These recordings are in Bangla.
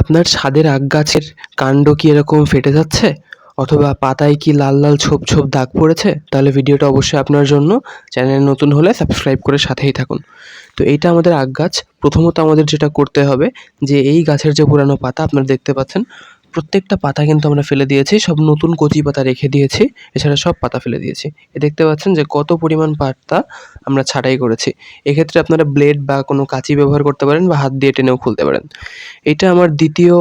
আপনার ছাদের আগ গাছের কাণ্ড কি এরকম ফেটে যাচ্ছে? অথবা পাতায় কি লাল লাল ছোপ ছোপ দাগ পড়েছে? তাহলে ভিডিওটা অবশ্যই আপনার জন্য। চ্যানেল নতুন হলে সাবস্ক্রাইব করে সাথেই থাকুন। তো এইটা আমাদের আগ গাছ। প্রথমত আমাদের যেটা করতে হবে, যে এই গাছের যে পুরানো পাতা আপনারা দেখতে পাচ্ছেন প্রত্যেকটা পাতা কিন্তু আমরা ফেলে দিয়েছি, সব নতুন কচি পাতা রেখে দিয়েছি, এছাড়া সব পাতা ফেলে দিয়েছি। এ দেখতে পাচ্ছেন যে কত পরিমাণ পাতা আমরা ছাঁটাই করেছি। এক্ষেত্রে আপনারা ব্লেড বা কোনো কাঁচি ব্যবহার করতে পারেন বা হাত দিয়ে টেনেও খুলতে পারেন। এটা আমার দ্বিতীয়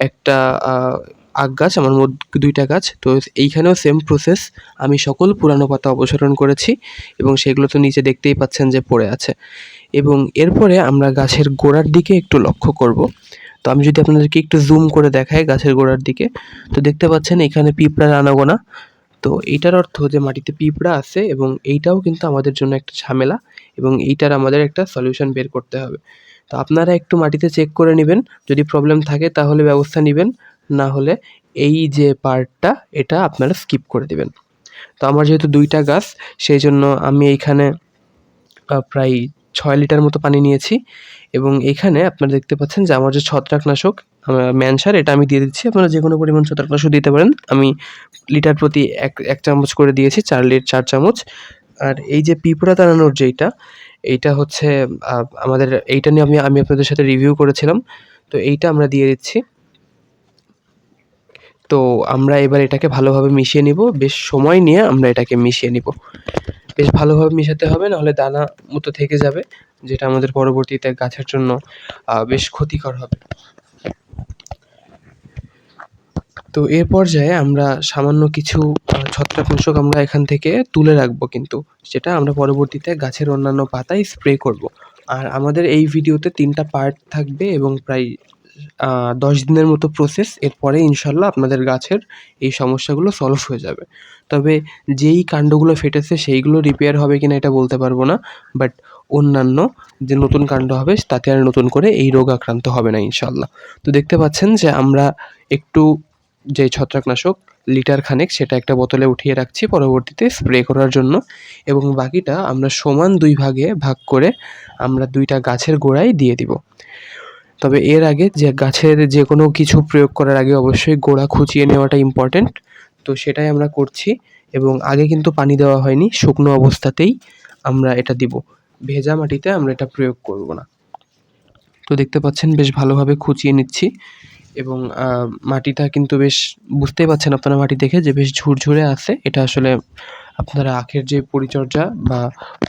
একটা আগ গাছ, আমার মোট দুইটা গাছ। তো এইখানেও সেম প্রসেস আমি সকল পুরানো পাতা অপসারণ করেছি এবং সেগুলো তো নিচে দেখতেই পাচ্ছেন যে পড়ে আছে। এবং এরপরে আমরা গাছের গোড়ার দিকে একটু লক্ষ্য করব। তো আমি যদি আপনাদেরকে একটু জুম করে দেখাই গাছের গোড়ার দিকে, তো দেখতে পাচ্ছেন এখানে পিঁপড়ার আনাগোনা। তো এইটার অর্থ যে মাটিতে পিঁপড়া আছে এবং এইটাও কিন্তু আমাদের জন্য একটা ঝামেলা এবং এইটার আমাদের একটা সলিউশন বের করতে হবে। তো আপনারা একটু মাটিতে চেক করে নেবেন, যদি প্রবলেম থাকে তাহলে ব্যবস্থা নেবেন, না হলে এই যে পার্টটা এটা আপনারা স্কিপ করে দেবেন। তো আমার যেহেতু দুইটা গাছ, সেই জন্য আমি এইখানে প্রায় ছয় লিটার মতো পানি নিয়েছি। এবং এখানে আপনারা দেখতে পাচ্ছেন যে আমার যে ছত্রাকনাশক ম্যানসার এটা আমি দিয়ে দিচ্ছি। আপনারা যে কোনো পরিমাণ ছত্রাকনাশক দিতে পারেন। আমি লিটার প্রতি এক এক চামচ করে দিয়েছি, চার লিটার চার চামচ। আর এই যে পিঁপড়া তাড়ানোর যেইটা, এইটা হচ্ছে আমাদের, এইটা নিয়ে আমি আমি আপনাদের সাথে রিভিউ করেছিলাম। তো এইটা আমরা দিয়ে দিচ্ছি। তো আমরা এবার এটাকে ভালোভাবে মিশিয়ে নিব। বেশ সময় নিয়ে আমরা এটাকে মিশিয়ে নিব। বেশ ভালোভাবে মিশাতে হবে, নাহলে দানা মতো থেকে যাবে, যেটা আমাদের পরবর্তীতে গাছের জন্য বেশ ক্ষতিকর হবে। তো এর পর্যায়ে আমরা সামান্য কিছু ছত্রাকনাশক আমরা এখান থেকে তুলে রাখব কিন্তু, সেটা আমরা পরবর্তীতে গাছের অন্যান্য পাতায় স্প্রে করব। আর আমাদের এই ভিডিওতে তিনটা পার্ট থাকবে এবং প্রায় দশ দিনের মতো প্রসেস এরপরে ইনশাল্লাহ আপনাদের গাছের এই সমস্যাগুলো সলভ হয়ে যাবে। তবে যেই কাণ্ডগুলো ফেটেছে, সেইগুলো রিপেয়ার হবে কিনা এটা বলতে পারব না বাট অন্যান্য যে নতুন কাণ্ড হবে, তাতে আর নতুন করে এই রোগ আক্রান্ত হবে না ইনশাল্লাহ। তো দেখতে পাচ্ছেন যে আমরা একটু যে ছত্রাকনাশক লিটার খানেক সেটা একটা বোতলে উঠিয়ে রাখছি, পরবর্তীতে স্প্রে করার জন্য, এবং বাকিটা আমরা সমান দুই ভাগে ভাগ করে আমরা দুইটা গাছের গোড়ায় দিয়ে দিব। তবে এর আগে যে গাছের যে কোনো কিছু প্রয়োগ করার আগে অবশ্যই গোড়া খুঁচিয়ে নেওয়াটা ইম্পর্ট্যান্ট তো সেটাই আমরা করছি এবং আগে কিন্তু পানি দেওয়া হয়নি, শুকনো অবস্থাতেই আমরা এটা দিব। ভেজা মাটিতে আমরা এটা প্রয়োগ করব না। তো দেখতে পাচ্ছেন বেশ ভালোভাবে খুঁচিয়ে নিচ্ছি এবং মাটিটা কিন্তু বেশ, বুঝতেই পাচ্ছেন আপনারা মাটি দেখে যে বেশ ঝুরঝুরে আছে। এটা আসলে আপনারা আখের যে পরিচর্যা বা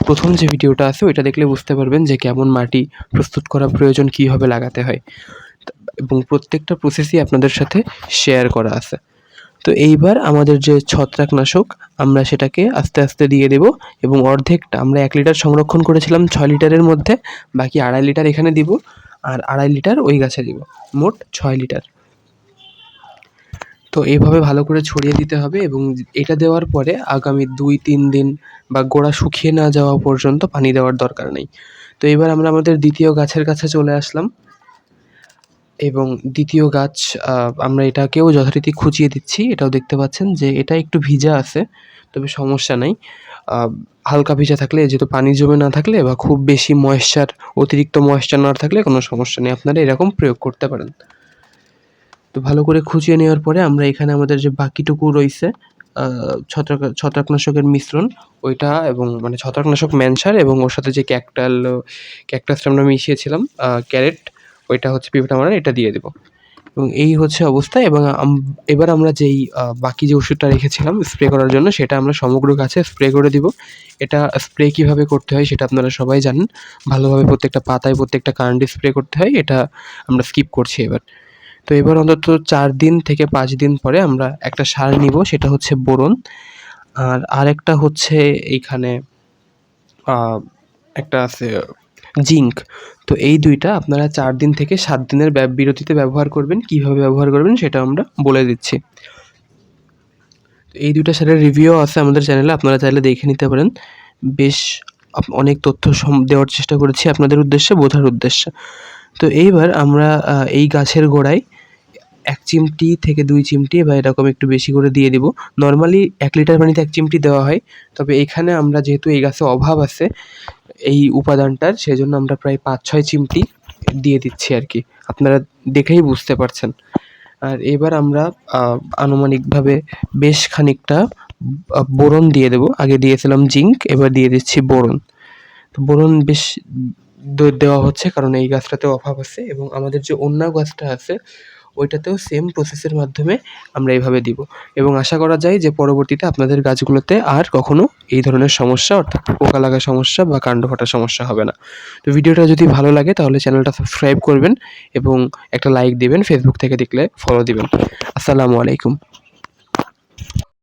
প্রথম যে ভিডিওটা আছে, ওইটা দেখলে বুঝতে পারবেন যে কেমন মাটি প্রস্তুত করা প্রয়োজন কীভাবে লাগাতে হয়। এবং প্রত্যেকটা প্রসেসই আপনাদের সাথে শেয়ার করা আছে। তো এইবার আমাদের যে ছত্রাকনাশক, আমরা সেটাকে আস্তে আস্তে দিয়ে দেব এবং অর্ধেকটা, আমরা এক লিটার সংরক্ষণ করেছিলাম ছয় লিটারের মধ্যে, বাকি আড়াই লিটার এখানে দিব, আর আড়াই লিটার ওই গাছে দিব, মোট ছয় লিটার। তো এইভাবে ভালো করে ছড়িয়ে দিতে হবে এবং এটা দেওয়ার পরে আগামী দুই, তিন দিন বা গোড়া শুকিয়ে না যাওয়া পর্যন্ত পানি দেওয়ার দরকার নেই। তো এবার আমরা আমাদের দ্বিতীয় গাছের কাছে চলে আসলাম এবং দ্বিতীয় গাছ আমরা এটাকেও যথারীতি খুঁচিয়ে দিচ্ছি। এটাও দেখতে পাচ্ছেন যে এটা একটু ভিজা আছে, তবে সমস্যা নাই। হালকা ভিজা থাকলে, যেহেতু পানি জমে না থাকলে বা খুব বেশি ময়েশ্চার অতিরিক্ত ময়েশ্চার না থাকলে কোনো সমস্যা নেই। আপনারা এরকম প্রয়োগ করতে পারেন। তো ভালো করে খুঁচিয়ে নেওয়ার পরে আমরা এখানে আমাদের যে বাকিটুকু রয়েছে ছত্রাক, ছত্রাকনাশকের মিশ্রণ, ওইটা এবং মানে ছত্রাকনাশক ম্যানসার এবং ওর সাথে যে ক্যাকটাল ক্যাকটাসটা আমরা মিশিয়েছিলাম ক্যারেট, ওইটা হচ্ছে পিঁপড়া মারার এটা দিয়ে দেবো। এবং এই হচ্ছে অবস্থা এবং এবার আমরা যেই বাকি যে ওষুধটা রেখেছিলাম স্প্রে করার জন্য, সেটা আমরা সমগ্র গাছে স্প্রে করে দিব। এটা স্প্রে কীভাবে করতে হয় সেটা আপনারা সবাই জানেন। ভালোভাবে প্রত্যেকটা পাতায় প্রত্যেকটা কাণ্ডে স্প্রে করতে হয়, এটা আমরা স্কিপ করছি এবার। তো এবার অন্তত চার দিন থেকে পাঁচ দিন পরে আমরা একটা সার নিব, সেটা হচ্ছে বোরন। আর আরেকটা হচ্ছে এইখানে একটা আছে জিঙ্ক। তো এই দুইটা আপনারা চার দিন থেকে সাত দিনের বিরতিতে ব্যবহার করবেন। কীভাবে ব্যবহার করবেন সেটা আমরা বলে দিচ্ছি। এই দুইটা সারের রিভিউ আছে আমাদের চ্যানেলে আপনারা চাইলে দেখে নিতে পারেন। বেশ অনেক তথ্য দেওয়ার চেষ্টা করেছি আপনাদের উদ্দেশ্যে, বোঝার উদ্দেশ্যে। তো এইবার আমরা এই গাছের গোড়ায় এক চিমটি থেকে দুই চিমটি বা এরকম একটু বেশি করে দিয়ে দিব। নর্মালি এক লিটার পানিতে এক চিমটি দেওয়া হয়। তবে এখানে আমরা যেহেতু এই গাছে অভাব আছে, এই উপাদানটার, সেজন্য আমরা প্রায় পাঁচ, ছয় চিমটি দিয়ে দিচ্ছি আর কি আপনারা দেখেই বুঝতে পারছেন। আর এবার আমরা আনুমানিকভাবে বেশ খানিকটা বোরন দিয়ে দেবো। আগে দিয়েছিলাম জিঙ্ক, এবার দিয়ে দিচ্ছি বোরন। তো বোরন বেশ দেওয়া হচ্ছে কারণ এই গাছটাতেও অভাব আছে এবং আমাদের যে অন্য গাছটা আছে ওইটাতেও সেম প্রসেসের মাধ্যমে আমরা এইভাবে দিব। এবং আশা করা যায় যে পরবর্তীতে আপনাদের গাছগুলোতে আর কখনো এই ধরনের সমস্যা, অর্থাৎ পোকা লাগার সমস্যা বা কাণ্ড ফাটার সমস্যা হবে না। তো ভিডিওটা যদি ভালো লাগে তাহলে চ্যানেলটা সাবস্ক্রাইব করবেন এবং একটা লাইক দিবেন ফেসবুক থেকে দেখলে ফলো দিবেন। আসসালামু আলাইকুম।